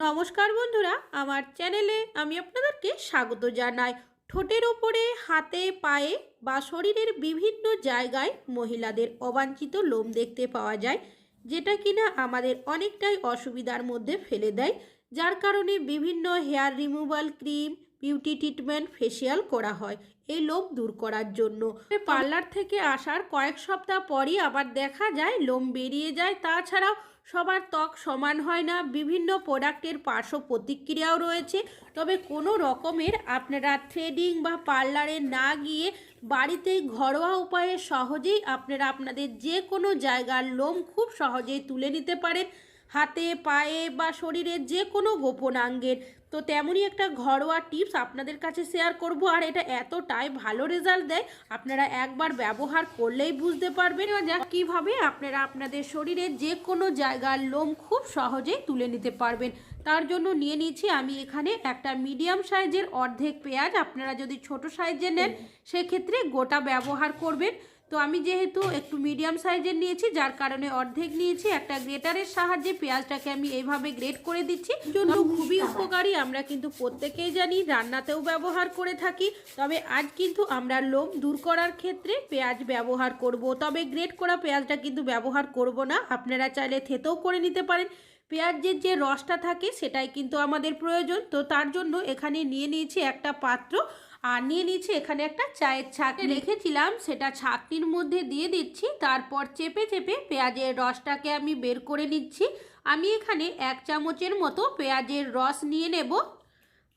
নমস্কার বন্ধুরা, আমার চ্যানেলে আমি আপনাদেরকে স্বাগত জানাই। ঠোঁটের ওপরে, হাতে, পায়ে বা শরীরের বিভিন্ন জায়গায় মহিলাদের অবাঞ্ছিত লোম দেখতে পাওয়া যায়, যেটা কিনা আমাদের অনেকটাই অসুবিধার মধ্যে ফেলে দেয়, যার কারণে বিভিন্ন hair removal cream beauty treatment facial করা হয় এই লোম দূর করার জন্য। পার্লার থেকে আসার কয়েক সপ্তাহ পরই আবার দেখা যায়, লোম বেরিয়ে যায়। তাছাড়াও সবার ত্বক সমান হয় না। বিভিন্ন প্রোডাক্টের পার্শ্ব প্রতিক্রিয়াও রয়েছে। তবে কোনো রকমের আপনারা থ্রেডিং বা পার্লারে না গিয়ে বাড়িতেই ঘরোয়া উপায়ে সহজেই আপনারা আপনাদের যে কোনো জায়গার লোম খুব সহজেই তুলে নিতে পারেন। হাতে, পায়ে বা শরীরের যে কোনো গোপনাঙ্গের তো তেমনই একটা ঘরোয়া টিপস আপনাদের কাছে শেয়ার করব। আর এটা এতটাই ভালো রেজাল্ট দেয় আপনারা একবার ব্যবহার করলেই বুঝতে পারবেন। যা কীভাবে আপনারা আপনাদের শরীরের যে কোনো জায়গার লোম খুব সহজেই তুলে নিতে পারবেন। তার জন্য নিয়ে নিয়েছি আমি এখানে একটা মিডিয়াম সাইজের অর্ধেক পেঁয়াজ। আপনারা যদি ছোট সাইজের নেন সেক্ষেত্রে গোটা ব্যবহার করবেন। তো আমি যেহেতু একটু মিডিয়াম সাইজের নিয়েছি যার কারণে অর্ধেক নিয়েছি একটা গ্রেটারের সাহায্যে পেঁয়াজটাকে আমি এইভাবে গ্রেট করে দিচ্ছি। জন্য খুবই উপকারী আমরা কিন্তু প্রত্যেকেই জানি রান্নাতেও ব্যবহার করে থাকি। তবে আজ কিন্তু আমরা লোম দূর করার ক্ষেত্রে পেঁয়াজ ব্যবহার করব। তবে গ্রেট করা পেঁয়াজটা কিন্তু ব্যবহার করব না আপনারা চাইলে থেতেও করে নিতে পারেন। পেঁয়াজের যে রসটা থাকে সেটাই কিন্তু আমাদের প্রয়োজন। তো তার জন্য এখানে নিয়ে নিয়েছি একটা পাত্র। আর নিয়ে নিয়েছি এখানে একটা চায়ের ছাক রেখেছিলাম সেটা ছাকনির মধ্যে দিয়ে দিচ্ছি তারপর চেপে চেপে পেঁয়াজের রসটাকে আমি বের করে নিচ্ছি। আমি এখানে এক চামচের মতো পেঁয়াজের রস নিয়ে নেব।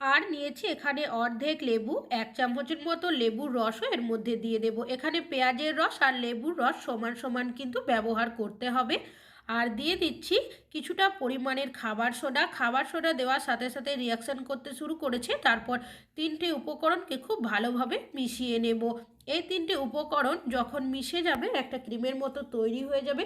আর নিয়েছি এখানে অর্ধেক লেবু এক চামচের মতো লেবুর রসও এর মধ্যে দিয়ে দেব। এখানে পেঁয়াজের রস আর লেবুর রস সমান সমান কিন্তু ব্যবহার করতে হবে। আর দিয়ে দিচ্ছি কিছুটা পরিমাণের খাবার সোডা। খাবার সোডা দেওয়ার সাথে সাথে রিয়াকশান করতে শুরু করেছে। তারপর তিনটে উপকরণকে খুব ভালোভাবে মিশিয়ে নেব। এই তিনটে উপকরণ যখন মিশে যাবে, একটা ক্রিমের মতো তৈরি হয়ে যাবে।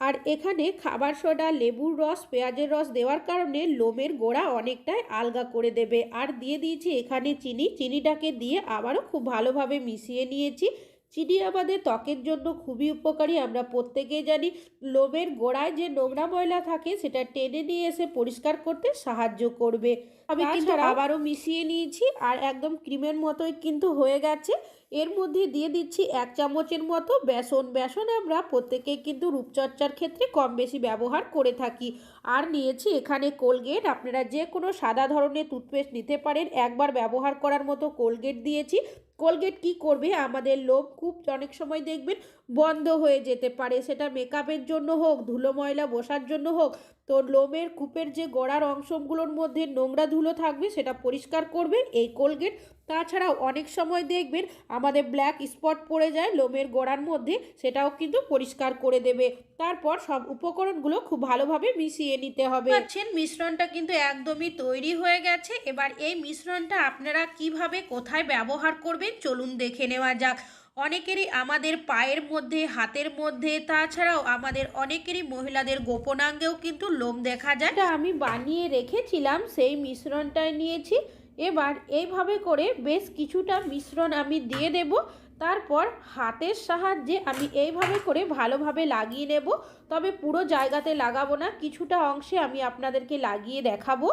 আর এখানে খাবার সোডা, লেবুর রস, পেঁয়াজের রস দেওয়ার কারণে লোমের গোড়া অনেকটাই আলগা করে দেবে। আর দিয়ে দিয়েছি এখানে চিনি। চিনিটাকে দিয়ে আবারও খুব ভালোভাবে মিশিয়ে নিয়েছি। চিনি আমাদের ত্বকের জন্য খুবই উপকারী। আমরা প্রত্যেকেই জানি লোমের গোড়ায় যে নোংরা ময়লা থাকে সেটা টেনে নিয়ে এসে পরিষ্কার করতে সাহায্য করবে। আমি কিন্তু আবারও মিশিয়ে নিয়েছি আর একদম ক্রিমের মতোই কিন্তু হয়ে গেছে। এর মধ্যে দিয়ে দিচ্ছি এক চামচের মতো বেসন। বেসন আমরা প্রত্যেকেই কিন্তু রূপচর্চার ক্ষেত্রে কম বেশি ব্যবহার করে থাকি। আর নিয়েছি এখানে কোলগেট। আপনারা যে কোনো সাদা ধরনের টুথপেস্ট নিতে পারেন। একবার ব্যবহার করার মতো কোলগেট দিয়েছি। কোলগেট কি করবে? আমাদের লোম খুব অনেক সময় দেখবেন বন্ধ হয়ে যেতে পারে। সেটা মেকআপের জন্য হোক, ধুলো ময়লা বসার জন্য হোক, তো লোমের কূপের যে গোড়ার অংশগুলোর মধ্যে নোংরা ধুলো থাকবে, সেটা পরিষ্কার করবে এই কোলগেট তাছাড়াও অনেক সময় দেখবেন আমাদের ব্ল্যাক স্পট পড়ে যায় লোমের গোড়ার মধ্যে, সেটাও কিন্তু পরিষ্কার করে দেবে। তারপর সব উপকরণগুলো খুব ভালোভাবে মিশিয়ে নিতে হবে। পাচ্ছেন, মিশ্রণটা কিন্তু একদমই তৈরি হয়ে গেছে। এবার এই মিশ্রণটা আপনারা কীভাবে, কোথায় ব্যবহার করবেন চলুন দেখে নেওয়া যাক। অনেকেরই আমাদের পায়ের মধ্যে, হাতের মধ্যে, তাছাড়াও আমাদের অনেকেরই মহিলাদের গোপনাঙ্গেও কিন্তু লোম দেখা যায়। আমি বানিয়ে রেখেছিলাম, সেই মিশ্রণটাই নিয়েছি। এবার এইভাবে করে বেশ কিছুটা মিশ্রণ আমি দিয়ে দেব। তারপর হাতের সাহায্যে আমি এইভাবে করে ভালোভাবে লাগিয়ে নেব। তবে পুরো জায়গাতে লাগাবো না, কিছুটা অংশে আমি আপনাদেরকে লাগিয়ে দেখাবো।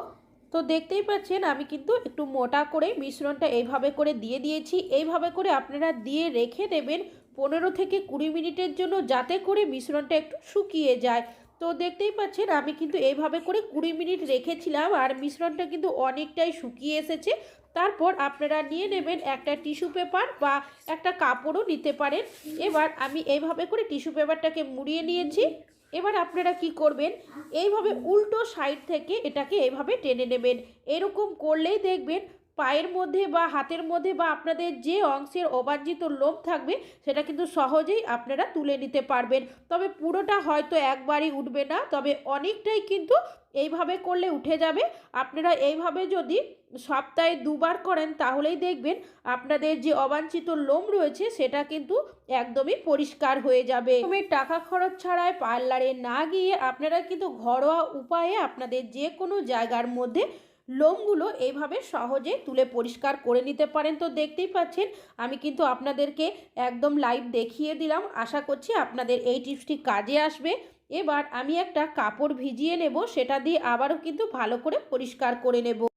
তো দেখতেই পাচ্ছেন, আমি কিন্তু একটু মোটা করে মিশ্রণটা এইভাবে করে দিয়ে দিয়েছি। এইভাবে করে আপনারা দিয়ে রেখে দেবেন পনেরো থেকে কুড়ি মিনিটের জন্য যাতে করে মিশ্রণটা একটু শুকিয়ে যায়। তো দেখতেই পাচ্ছেন, আমি কিন্তু এইভাবে করে কুড়ি মিনিট রেখেছিলাম আর মিশ্রণটা কিন্তু অনেকটাই শুকিয়ে এসেছে। তারপর আপনারা নিয়ে নেবেন একটা টিস্যু পেপার বা একটা কাপড়ও নিতে পারেন। এবার আমি এইভাবে করে টিস্যু পেপারটাকে মুড়িয়ে নিয়েছি। এবার আপনারা কি করবেন? এইভাবে উল্টো সাইড থেকে এটাকে এভাবে টেনে নেবেন। এরকম করলেই দেখবেন পায়ের মধ্যে বা হাতের মধ্যে বা আপনাদের যে অংশের অবাঞ্ছিত লোম থাকবে, সেটা কিন্তু সহজেই আপনারা তুলে নিতে পারবেন। তবে পুরোটা হয়তো একবারই উঠবে না, তবে অনেকটাই কিন্তু এইভাবে করলে উঠে যাবে। আপনারা এইভাবে যদি সপ্তাহে দুবার করেন, তাহলেই দেখবেন আপনাদের যে অবাঞ্ছিত লোম রয়েছে, সেটা কিন্তু একদমই পরিষ্কার হয়ে যাবে। টাকা খরচ ছাড়াই পার্লারে না গিয়ে আপনারা কিন্তু ঘরোয়া উপায়ে আপনাদের যে কোনো জায়গার মধ্যে লোমগুলো এইভাবে সহজে তুলে পরিষ্কার করে নিতে পারেন। তো দেখতেই পাচ্ছেন, আমি কিন্তু আপনাদেরকে একদম লাইভ দেখিয়ে দিলাম। আশা করছি আপনাদের এই টিপসটি কাজে আসবে। এবার আমি একটা কাপড় ভিজিয়ে নেব, সেটা দিয়ে আবারও কিন্তু ভালো করে পরিষ্কার করে নেব।